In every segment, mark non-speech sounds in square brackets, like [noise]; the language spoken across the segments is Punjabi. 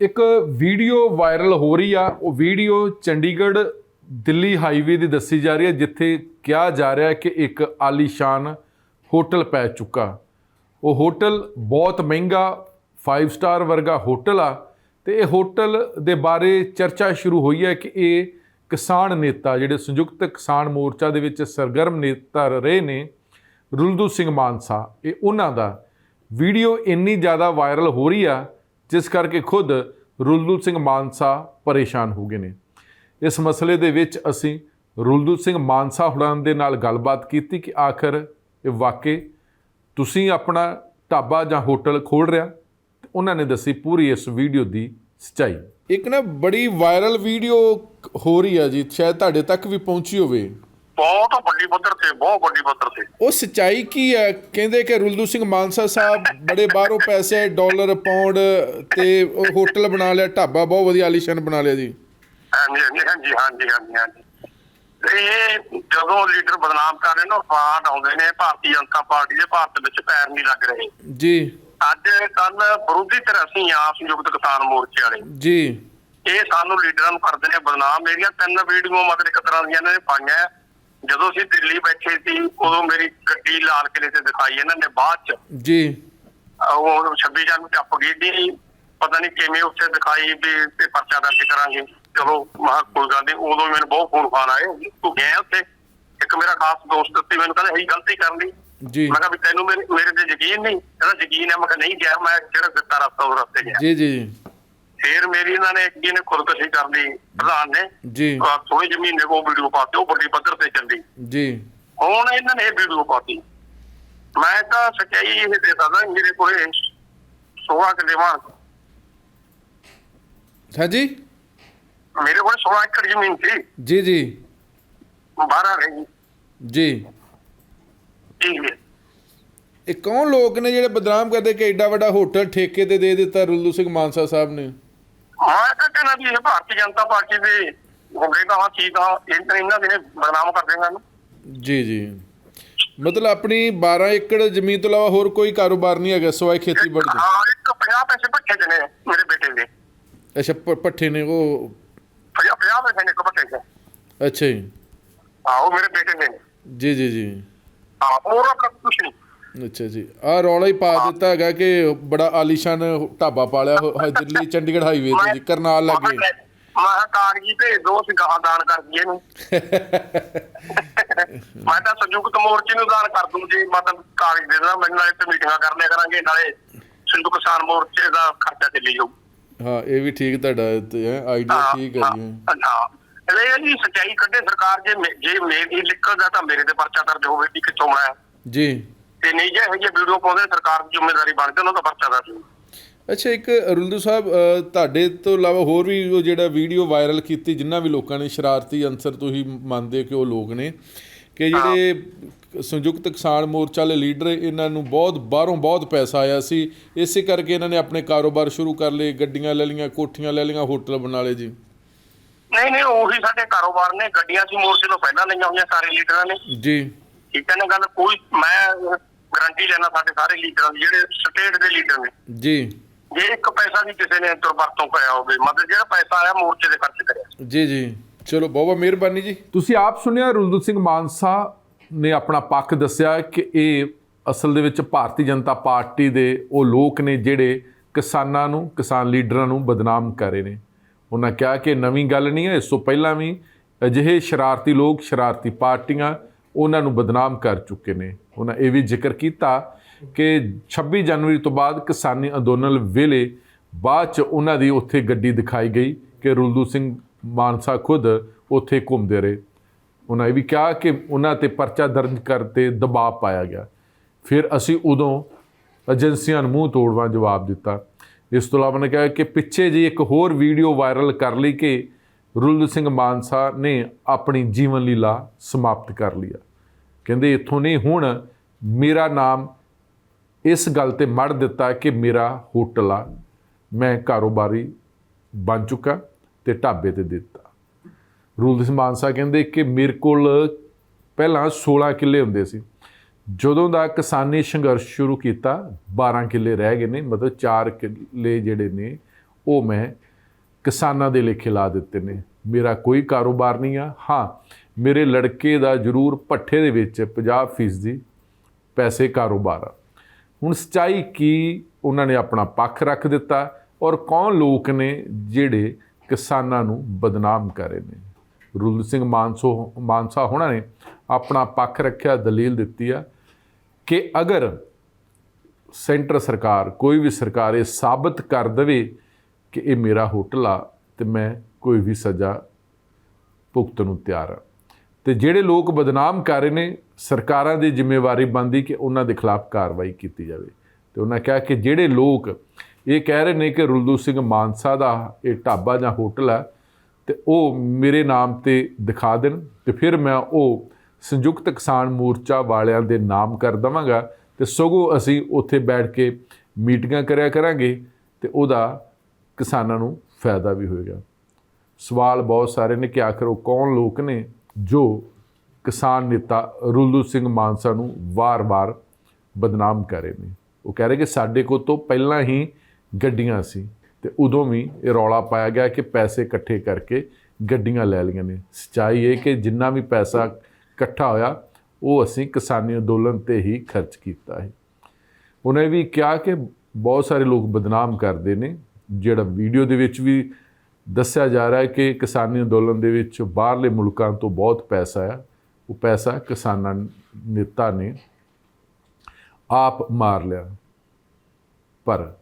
ਇੱਕ ਵੀਡੀਓ ਵਾਇਰਲ ਹੋ ਰਹੀ ਆ, ਉਹ ਵੀਡੀਓ ਚੰਡੀਗੜ੍ਹ ਦਿੱਲੀ ਹਾਈਵੇ ਦੀ ਦੱਸੀ ਜਾ ਰਹੀ ਹੈ, ਜਿੱਥੇ ਕਿਹਾ ਜਾ ਰਿਹਾ ਹੈ ਕਿ ਇੱਕ ਆਲੀਸ਼ਾਨ ਹੋਟਲ ਪੈ ਚੁੱਕਾ। ਉਹ ਹੋਟਲ ਬਹੁਤ ਮਹਿੰਗਾ 5 ਸਟਾਰ ਵਰਗਾ ਹੋਟਲ ਆ, ਤੇ ਇਹ ਹੋਟਲ ਦੇ ਬਾਰੇ ਚਰਚਾ ਸ਼ੁਰੂ ਹੋਈ ਹੈ ਕਿ ਇਹ ਕਿਸਾਨ ਨੇਤਾ, ਜਿਹੜੇ ਸੰਯੁਕਤ ਕਿਸਾਨ ਮੋਰਚਾ ਦੇ ਵਿੱਚ ਸਰਗਰਮ ਨੇਤਾ ਰਹੇ ਨੇ, ਰੁਲਦੂ ਸਿੰਘ ਮਾਨਸਾ, ਇਹ ਉਹਨਾਂ ਦਾ। ਵੀਡੀਓ ਇੰਨੀ ਜ਼ਿਆਦਾ ਵਾਇਰਲ ਹੋ ਰਹੀ ਆ ਜਿਸ ਕਰਕੇ ਖੁਦ ਰੁਲਦੂ ਸਿੰਘ ਮਾਨਸਾ ਪਰੇਸ਼ਾਨ ਹੋ ਗਏ ਨੇ। ਇਸ ਮਸਲੇ ਦੇ ਵਿੱਚ ਅਸੀਂ ਰੁਲਦੂ ਸਿੰਘ ਮਾਨਸਾ ਹੁਣਾਂ ਦੇ ਨਾਲ ਗੱਲਬਾਤ ਕੀਤੀ ਕਿ ਆਖਰ ਇਹ ਵਾਕਈ ਤੁਸੀਂ ਆਪਣਾ ਢਾਬਾ ਜਾਂ ਹੋਟਲ ਖੋਲ ਰਿਹਾ? ਤੇ ਉਹਨਾਂ ਨੇ ਦੱਸੀ ਪੂਰੀ ਇਸ ਵੀਡੀਓ ਦੀ ਸਚਾਈ। ਇੱਕ ਨਾ ਬੜੀ ਵਾਇਰਲ ਵੀਡੀਓ ਹੋ ਰਹੀ ਆ ਜੀ, ਸ਼ਾਇਦ ਤੁਹਾਡੇ ਤੱਕ ਵੀ ਪਹੁੰਚੀ ਹੋਵੇ। ਬਹੁਤ ਵੱਡੀ ਪੱਧਰ ਤੇ ਬਹੁਤ ਵੱਡੀ ਪੱਧਰ ਤੇ। ਉਹ ਸਚਾਈ ਕੀ ਹੈ? ਕਹਿੰਦੇ ਕਿ ਰੁਲਦੂ ਸਿੰਘ ਮਾਨਸਾ ਸਾਹਿਬ ਬੜੇ ਬਾਹਰੋਂ ਪੈਸੇ ਡਾਲਰ ਪਾਉਂਡ ਤੇ ਹੋਟਲ ਬਣਾ ਲਿਆ ਢਾਬਾ ਬਹੁਤ ਵਧੀਆ ਆਲੀਸ਼ਾਨ ਬਣਾ ਲਿਆ ਜੀ। ਹਾਂਜੀ ਹਾਂਜੀ ਹਾਂਜੀ ਹਾਂਜੀ ਹਾਂਜੀ ਇਹ ਜਦੋਂ ਲੀਡਰ ਬਦਨਾਮ ਕਰ ਰਹੇ ਨੇ ਫਾਟ ਆਉਂਦੇ ਨੇ ਭਾਰਤੀ ਜਨਤਾ ਪਾਰਟੀ ਦੇ ਭਾਰਤ ਵਿੱਚ ਪੈਰ ਨਹੀਂ ਲੱਗ ਰਹੇ। ਜੀ। ਅੱਜ ਕੱਲ ਵਿਰੋਧੀ ਧਿਰ ਅਸੀਂ ਆਪ ਸੰਯੁਕਤ ਕਿਸਾਨ ਮੋਰਚੇ ਵਾਲੇ। ਜੀ। ਇਹ ਸਾਨੂੰ ਲੀਡਰਾਂ ਨੂੰ ਕਰਦੇ ਨੇ ਬਦਨਾਮ ਮੇਰੀਆਂ ਤਿੰਨ ਵੀਡੀਓ ਮਤਲਬ ਇੱਕ ਤਰ੍ਹਾਂ ਦੀਆਂ ਨੇ ਪਾਈਆਂ। ਜਦੋਂ ਅਸੀਂ ਦਿੱਲੀ ਬੈਠੇ ਸੀ ਉਦੋਂ ਮੇਰੀ ਗੱਡੀ ਲਾਲ ਕਿਲੇ ਤੇ ਦਿਖਾਈ ਇਹਨਾਂ ਨੇ ਬਾਅਦ ਚ। ਜੀ। ਉਹ 26 ਜਨਵਰੀ ਟੱਪ ਗਈ ਦੀ ਪਤਾ ਨਹੀਂ ਕਿਵੇਂ ਉੱਥੇ ਦਿਖਾਈ ਵੀ ਤੇ ਪਰਚਾ ਦਰਜ ਕਰਾਂਗੇ। ਚਲੋ ਮਹਾ ਕੋਈ ਗੱਲ ਨਹੀਂ ਉਦੋਂ ਮੈਨੂੰ ਬਹੁਤ ਫੋਨ ਫਾਨ ਆਏ। ਤੂੰ ਗਿਆ ਉੱਥੇ? ਇੱਕ ਮੇਰਾ ਖਾਸ ਦੋਸਤ ਸੀ ਮੈਨੂੰ ਕਹਿੰਦਾ ਇਹੀ ਗਲਤੀ ਕਰ ਲਈ। ਜੀ। ਮੈਂ ਕਿਹਾ ਵੀ ਤੈਨੂੰ ਮੇਰੇ ਮੇਰੇ ਤੇ ਯਕੀਨ ਨਹੀਂ ਕਹਿੰਦਾ ਯਕੀਨ ਹੈ ਮੈਂ ਕਿਹਾ ਨਹੀਂ ਗਿਆ ਮੈਂ ਜਿਹੜਾ ਦਿੱਤਾ ਰਸਤਾ ਉਹ ਰਸਤੇ ਗਿਆ ਜੀ ਜੀ। ਫੇਰ ਮੇਰੀ ਇਹਨਾਂ ਨੇ ਇੱਕ ਨੇ ਖੁਦਕੁਸ਼ੀ ਕਰ ਲਈ ਪ੍ਰਧਾਨ ਨੇ। ਜੀ। ਥੋੜੇ ਜਿਹੇ ਮਹੀਨੇ ਕੋ ਵੀਡੀਓ ਪਾਤੀ ਉਹ ਵੱਡੀ ਪੱਧਰ ਤੇ ਚੱਲੀ। ਜੀ। ਹੁਣ ਇਹਨਾਂ ਨੇ ਇਹ ਵੀਡੀਓ ਪਾਤੀ। ਮੈਂ ਤਾਂ ਸੱਚਾਈ ਇਹ ਦੇ ਸਕਦਾ ਮੇਰੇ ਕੋਲੇ 16 ਕਿੱਲੇ ਵਾਂ ਹਾਂਜੀ? ਮੇਰੇ ਕੋਲ 16 ਏਕੜ ਜ਼ਮੀਨ ਸੀ। ਜੀ ਜੀ। 12 ਰਹੀ। ਜੀ। ਠੀਕ ਹੈ? ਇਹ ਕੌਣ ਲੋਕ ਨੇ ਜਿਹੜੇ ਬਦਨਾਮ ਕਰਦੇ ਕਿ ਐਡਾ ਵੱਡਾ ਹੋਟਲ ਠੇਕੇ ਤੇ ਦੇ ਦਿੱਤਾ ਰੁਲਦੂ ਸਿੰਘ ਮਾਨਸਾ ਸਾਹਿਬ ਨੇ? ਮੈਂ ਤਾਂ ਕਹਿੰਦਾ ਵੀ ਇਹ ਭਾਰਤੀ ਜਨਤਾ ਪਾਰਟੀ ਦੇ ਹੋਗੇ ਤਾਂ ਚੀਜ਼ ਦਾ ਇਹਨਾਂ ਇਹਨਾਂ ਦੇ ਬਦਨਾਮ ਕਰ ਦੇਗਾ ਨੂੰ ਜੀ ਜੀ। ਮਤਲਬ ਆਪਣੀ 12 ਏਕੜ ਜ਼ਮੀਨ ਤੋਂ ਇਲਾਵਾ ਹੋਰ ਕੋਈ ਕਾਰੋਬਾਰ ਨਹੀਂ ਹੈਗਾ ਸਿਵਾਏ ਖੇਤੀਬਾੜੀ ਦੇ ਹਾਂ ਇੱਕ 50 ਪੈਸੇ ਭੱਠੇ ਦੇ ਨੇ ਮੇਰੇ ਬੇਟੇ ਦੇ। ਅੱਛਾ ਪੱਠੇ ਨੇ ਉਹ? 50 50 ਪੈਸੇ ਨੇ ਭੱਠੇ ਦੇ। ਅੱਛਾ ਜੀ। ਹਾਂ ਉਹ ਮੇਰੇ ਬੇਟੇ ਨੇ। ਜੀ ਜੀ ਜੀ। ਹਾਂ ਹੋਰ ਆਪਣਾ ਕੁਛ ਨਹੀਂ। ਅੱਛਾ ਜੀ। ਆ ਰੌਲਾ ਹੀ ਪਾ ਦਿੱਤਾ ਹੈਗਾ ਕਿ ਬੜਾ ਆਲੀਸ਼ਾਨ ਢਾਬਾ ਪਾਲਿਆ ਹੋ- ਹੈ ਦਿੱਲੀ ਚੰਡੀਗੜ੍ਹ ਹਾਈਵੇ ਤੇ ਜੀ ਕਰਨਾਲ ਲੱਗੇ। ਮੈਂ ਕਿਹਾ ਕਾਗਜ਼ੀ ਭੇਜ ਦੋ ਅਸੀਂ ਗਾਹਾਂ ਦਾਨ ਕਰ ਦਈਏ ਇਹਨੂੰ। [laughs] ਮੈਂ ਤਾਂ ਸੰਯੁਕਤ ਮੋਰਚੇ ਨੂੰ ਦਾਨ ਕਰ ਦੂੰ ਜੀ ਮਤਲਬ ਕਾਗਜ਼ ਦੇ ਦੇਣਾ ਮੈਨੂੰ ਨਾਲੇ ਤੇ ਮੀਟਿੰਗਾਂ ਕਰ ਲਿਆ ਕਰਾਂਗੇ ਨਾਲੇ ਸੰਯੁਕਤ ਕਿਸਾਨ ਮੋਰਚੇ ਦਾ ਖਰਚਾ ਚੱਲੀ ਜਾਊ। ਹਾਂ ਇਹ ਵੀ ਠੀਕ ਤੁਹਾਡਾ ਆਈਡੀਆ ਠੀਕ ਹੈ ਜੀ। ਹਾਂ ਇਹ ਜੀ ਸਚਾਈ ਕੱਢੇ ਸਰਕਾਰ ਜੇ ਮੇ- ਜੇ ਮੇਰੀ ਨਿਕਲਦਾ ਤਾਂ ਮੇਰੇ ਤੇ ਪਰਚਾ ਦਰਜ ਹੋਵੇ ਕਿ ਕਿੱਥੋਂ ਆਇਆ ਜੀ। ਤੇ ਨਹੀਂ ਜੇ ਇਹ ਜਿਹੇ ਵੀਡੀਓ ਪਾਉਂਦੇ ਸਰਕਾਰ ਦੀ ਜ਼ਿੰਮੇਵਾਰੀ ਬਣਦੀ ਉਹਨਾਂ ਦਾ ਪਰਚਾ ਦਰਜ ਹੋਊ। ਅੱਛਾ ਇੱਕ ਅਰੁਲਦੂ ਸਾਹਿਬ ਅ, ਤੁਹਾਡੇ ਤੋਂ ਇਲਾਵਾ ਹੋਰ ਵੀ ਉਹ ਜਿਹੜਾ ਵੀਡੀਓ ਵਾਇਰਲ ਕੀਤੀ ਜਿਨ੍ਹਾਂ ਵੀ ਲੋਕਾਂ ਨੇ ਸ਼ਰਾਰਤੀ ਅੰਸਰ ਤੁਸੀਂ ਮੰਨਦੇ ਹੋ ਕਿ ਉਹ ਲੋਕ ਨੇ ਕਿ ਜਿਹੜੇ ਸੰਯੁਕਤ ਕਿਸਾਨ ਮੋਰਚਾ ਵਾਲੇ ਲੀਡਰ ਇਹਨਾਂ ਨੂੰ ਬਹੁਤ ਬਾਹਰੋਂ ਬਹੁਤ ਪੈਸਾ ਆਇਆ ਸੀ ਇਸੇ ਕਰਕੇ ਇਹਨਾਂ ਨੇ ਆਪਣੇ ਕਾਰੋਬਾਰ ਸ਼ੁਰੂ ਕਰ ਲਏ ਗੱਡੀਆਂ ਲੈ ਲਈਆਂ ਕੋਠੀਆਂ ਲੈ ਲਈਆਂ ਹੋਟਲ ਬਣਾ ਲਏ ਜੀ। ਨਹੀਂ ਨਹੀਂ ਉਹੀ ਸਾਡੇ ਕਾਰੋਬਾਰ ਨੇ ਗੱਡੀਆਂ ਸੀ ਮੋਰਚੇ ਤੋਂ ਪਹਿਲਾਂ ਲਈਆਂ ਹੋਈਆਂ ਸਾਰੇ ਲੀਡਰਾਂ ਨੇ। ਜੀ। ਠੀਕ ਹੈ ਨਾ ਗੱਲ ਕੋਈ ਮੈਂ ਗਾਰੰਟੀ ਲੈਣਾ ਸਾਡੇ ਸਾਰੇ ਲੀਡਰਾਂ ਦੀ ਜਿਹੜੇ ਸਟੇਟ ਦੇ ਲੀਡਰ ਨੇ। ਜੀ। ਜੇ ਇੱਕ ਪੈਸਾ ਵੀ ਕਿਸੇ ਨੇ ਦੁਰਵਰਤੋਂ ਕਰਿਆ ਹੋਵੇ ਮਤਲਬ ਜਿਹੜਾ ਪੈਸਾ ਆਇਆ ਮੋਰਚੇ ਦੇ ਖਰਚ ਕਰਿਆ। ਜੀ ਜੀ। ਚਲੋ ਬਹੁਤ ਬਹੁਤ ਮਿਹਰਬਾਨੀ ਜੀ। ਤੁਸੀਂ ਆਪ ਸੁਣਿਆ ਰੁਲਦੂ ਸਿੰਘ ਮਾਨਸਾ ਨੇ ਆਪਣਾ ਪੱਖ ਦੱਸਿਆ ਕਿ ਇਹ ਅਸਲ ਦੇ ਵਿੱਚ ਭਾਰਤੀ ਜਨਤਾ ਪਾਰਟੀ ਦੇ ਉਹ ਲੋਕ ਨੇ ਜਿਹੜੇ ਕਿਸਾਨਾਂ ਨੂੰ ਕਿਸਾਨ ਲੀਡਰਾਂ ਨੂੰ ਬਦਨਾਮ ਕਰ ਰਹੇ ਨੇ। ਉਹਨਾਂ ਕਿਹਾ ਕਿ ਨਵੀਂ ਗੱਲ ਨਹੀਂ ਹੈ ਇਸ ਤੋਂ ਪਹਿਲਾਂ ਵੀ ਅਜਿਹੇ ਸ਼ਰਾਰਤੀ ਲੋਕ ਸ਼ਰਾਰਤੀ ਪਾਰਟੀਆਂ ਉਹਨਾਂ ਨੂੰ ਬਦਨਾਮ ਕਰ ਚੁੱਕੇ ਨੇ। ਉਹਨਾਂ ਇਹ ਵੀ ਜ਼ਿਕਰ ਕੀਤਾ ਕਿ 26 ਜਨਵਰੀ ਤੋਂ ਬਾਅਦ ਕਿਸਾਨੀ ਅੰਦੋਲਨ ਵੇਲੇ ਬਾਅਦ ਚ ਉਹਨਾਂ ਦੀ ਉੱਥੇ ਗੱਡੀ ਦਿਖਾਈ ਗਈ ਕਿ ਰੁਲਦੂ ਸਿੰਘ ਮਾਨਸਾ ਖੁਦ ਉੱਥੇ ਘੁੰਮਦੇ ਰਹੇ। ਉਹਨਾਂ ਇਹ ਵੀ ਕਿਹਾ ਕਿ ਉਹਨਾਂ ਤੇ ਪਰਚਾ ਦਰਜ ਕਰਤੇ ਦਬਾਅ ਪਾਇਆ ਗਿਆ। ਫਿਰ ਅਸੀਂ ਉਦੋਂ ਏਜੰਸੀਆਂ ਨੂੰ ਮੂੰਹ ਤੋੜਵਾ ਜਵਾਬ ਦਿੱਤਾ। ਇਸ ਤੋਂ ਇਲਾਵਾ ਨੇ ਕਿਹਾ ਕਿ ਪਿੱਛੇ ਜੀ ਇੱਕ ਹੋਰ ਵੀਡੀਓ ਵਾਇਰਲ ਕਰ ਲਈ ਕਿ ਰੁਲਦ ਸਿੰਘ ਮਾਨਸਾ ਨੇ ਆਪਣੀ ਜੀਵਨ ਲੀਲਾ ਸਮਾਪਤ ਕਰ ਲਿਆ ਕਹਿੰਦੇ, ਇੱਥੋਂ ਨਹੀਂ, ਹੁਣ ਮੇਰਾ ਨਾਮ ਇਸ ਗੱਲ ਤੇ ਮੜ ਦਿੱਤਾ ਕਿ ਮੇਰਾ ਹੋਟਲ ਆ। ਮੈਂ ਕਾਰੋਬਾਰੀ ਬਣ ਚੁੱਕਾ ਤੇ ਢਾਬੇ ਤੇ ਦਿੱਤਾ। ਰੂਲ ਸਿੰਘ ਮਾਨਸਾ ਕਹਿੰਦੇ ਕਿ ਮੇਰੇ ਕੋਲ ਪਹਿਲਾਂ 16 ਕਿੱਲੇ ਹੁੰਦੇ ਸੀ। ਜਦੋਂ ਦਾ ਕਿਸਾਨੀ ਸੰਘਰਸ਼ ਸ਼ੁਰੂ ਕੀਤਾ 12 ਕਿੱਲੇ ਰਹਿ ਗਏ ਨੇ, ਮਤਲਬ 4 ਕਿੱਲੇ ਜਿਹੜੇ ਨੇ, ਉਹ ਮੈਂ ਕਿਸਾਨਾਂ ਦੇ ਲੇਖੇ ਲਾ ਦਿੱਤੇ ਨੇ। ਮੇਰਾ ਕੋਈ ਕਾਰੋਬਾਰ ਨਹੀਂ ਆ। ਹਾਂ, ਮੇਰੇ ਲੜਕੇ ਦਾ ਜ਼ਰੂਰ ਪੱਠੇ ਦੇ ਵਿੱਚ 50% ਦੀ ਪੈਸੇ ਕਾਰੋਬਾਰ ਆ। ਹੁਣ ਸਚਾਈ ਕੀ ਉਹਨਾਂ ਨੇ ਆਪਣਾ ਪੱਖ ਰੱਖ ਦਿੱਤਾ ਔਰ ਕੌਣ ਲੋਕ ਨੇ ਜਿਹੜੇ ਕਿਸਾਨਾਂ ਨੂੰ ਬਦਨਾਮ ਕਰ ਰਹੇ ਨੇ? ਰੁਲ ਸਿੰਘ ਮਾਨਸੋ, ਮਾਨਸਾ ਹੋਣਾ ਨੇ ਆਪਣਾ ਪੱਖ ਰੱਖਿਆ, ਦਲੀਲ ਦਿੱਤੀ ਆ ਕਿ ਅਗਰ ਸੈਂਟਰ ਸਰਕਾਰ, ਕੋਈ ਵੀ ਸਰਕਾਰ ਇਹ ਸਾਬਤ ਕਰ ਦੇਵੇ ਕਿ ਇਹ ਮੇਰਾ ਹੋਟਲ ਆ ਤੇ ਮੈਂ ਕੋਈ ਵੀ ਸਜ਼ਾ ਭੁਗਤਣ ਨੂੰ ਤਿਆਰ ਆ। ਤੇ ਜਿਹੜੇ ਲੋਕ ਬਦਨਾਮ ਕਰ ਰਹੇ ਨੇ, ਸਰਕਾਰਾਂ ਦੀ ਜ਼ਿੰਮੇਵਾਰੀ ਬਣਦੀ ਕਿ ਉਹਨਾਂ ਦੇ ਖਿਲਾਫ ਕਾਰਵਾਈ ਕੀਤੀ ਜਾਵੇ। ਤੇ ਉਹਨਾਂ ਕਿਹਾ ਕਿ ਜਿਹੜੇ ਲੋਕ ਇਹ ਕਹਿ ਰਹੇ ਨੇ ਕਿ ਰੁਲਦੂ ਸਿੰਘ ਮਾਨਸਾ ਦਾ ਇਹ ਢਾਬਾ ਜਾਂ ਹੋਟਲ ਹੈ ਤੇ ਉਹ ਮੇਰੇ ਨਾਮ ਤੇ ਦਿਖਾ ਦੇਣ ਤੇ ਫਿਰ ਮੈਂ ਉਹ ਸੰਯੁਕਤ ਕਿਸਾਨ ਮੋਰਚਾ ਵਾਲਿਆਂ ਦੇ ਨਾਮ ਕਰ ਦਵਾਂਗਾ ਤੇ ਸਗੋਂ ਅਸੀਂ ਉੱਥੇ ਬੈਠ ਕੇ ਮੀਟਿੰਗਾਂ ਕਰਿਆ ਕਰਾਂਗੇ ਤੇ ਉਹਦਾ ਕਿਸਾਨਾਂ ਨੂੰ ਫਾਇਦਾ ਵੀ ਹੋਏਗਾ। ਸਵਾਲ ਬਹੁਤ ਸਾਰੇ ਨੇ ਕਿ ਆਖਰ ਉਹ ਕੌਣ ਲੋਕ ਨੇ ਜੋ ਕਿਸਾਨ ਨੇਤਾ ਰੁਲਦੂ ਸਿੰਘ ਮਾਨਸਾ ਨੂੰ ਵਾਰ-ਵਾਰ ਬਦਨਾਮ ਕਰ ਰਹੇ ਨੇ। ਉਹ ਕਹਿ ਰਹੇ ਕਿ ਸਾਡੇ ਕੋਲ ਤੋਂ ਪਹਿਲਾਂ ਹੀ ਗੱਡੀਆਂ ਸੀ ਤੇ ਉਦੋਂ ਵੀ ਇਹ ਰੌਲਾ ਪਾਇਆ ਗਿਆ ਕਿ ਪੈਸੇ ਇਕੱਠੇ ਕਰਕੇ ਗੱਡੀਆਂ ਲੈ ਲਈਆਂ ਨੇ। ਸਚਾਈ ਇਹ ਕਿ ਜਿੰਨਾ ਵੀ ਪੈਸਾ ਇਕੱਠਾ ਹੋਇਆ, ਉਹ ਅਸੀਂ ਕਿਸਾਨੀ ਅੰਦੋਲਨ ਤੇ ਹੀ ਖਰਚ ਕੀਤਾ ਹੈ। ਉਹਨੇ ਵੀ ਕਿਹਾ ਕਿ ਬਹੁਤ ਸਾਰੇ ਲੋਕ ਬਦਨਾਮ ਕਰਦੇ ਨੇ। ਜਿਹੜਾ ਵੀਡੀਓ ਦੇ ਵਿੱਚ ਵੀ ਦੱਸਿਆ ਜਾ ਰਿਹਾ ਹੈ ਕਿ ਕਿਸਾਨੀ ਅੰਦੋਲਨ ਦੇ ਵਿੱਚ ਬਾਹਰਲੇ ਮੁਲਕਾਂ ਤੋਂ ਬਹੁਤ ਪੈਸਾ ਆ ਉਹ ਪੈਸਾ ਕਿਸਾਨਾਂ ਨੇਤਾ ਨੇ ਆਪ ਮਾਰ ਲਿਆ। ਪਰ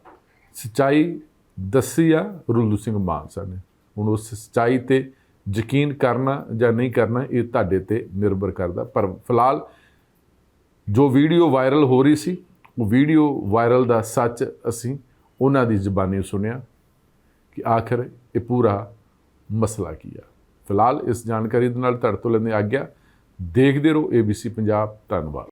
ਸਚਾਈ ਦੱਸੀ ਆ ਰੁਲਦੂ ਸਿੰਘ ਮਾਨਸਾ ਨੇ। ਹੁਣ ਉਸ ਸਚਾਈ ਤੇ ਯਕੀਨ ਕਰਨਾ ਜਾਂ ਨਹੀਂ ਕਰਨਾ, ਇਹ ਤੁਹਾਡੇ ਤੇ ਨਿਰਭਰ ਕਰਦਾ। ਪਰ ਫਿਲਹਾਲ ਜੋ ਵੀਡੀਓ ਵਾਇਰਲ ਹੋ ਰਹੀ ਸੀ, ਉਹ ਵੀਡੀਓ ਵਾਇਰਲ ਦਾ ਸੱਚ ਅਸੀਂ ਉਹਨਾਂ ਦੀ ਜ਼ੁਬਾਨੀ ਸੁਣਿਆ ਕਿ ਆਖਰ ਇਹ ਪੂਰਾ ਮਸਲਾ ਕੀ ਆ। ਫਿਲਹਾਲ ਇਸ ਜਾਣਕਾਰੀ ਦੇ ਨਾਲ ਤੁਹਾਡੇ ਤੋਂ ਲੈਂਦੇ ਆਗਿਆ। ਦੇਖਦੇ ਰਹੋ ABC ਪੰਜਾਬ ਧੰਨਵਾਦ।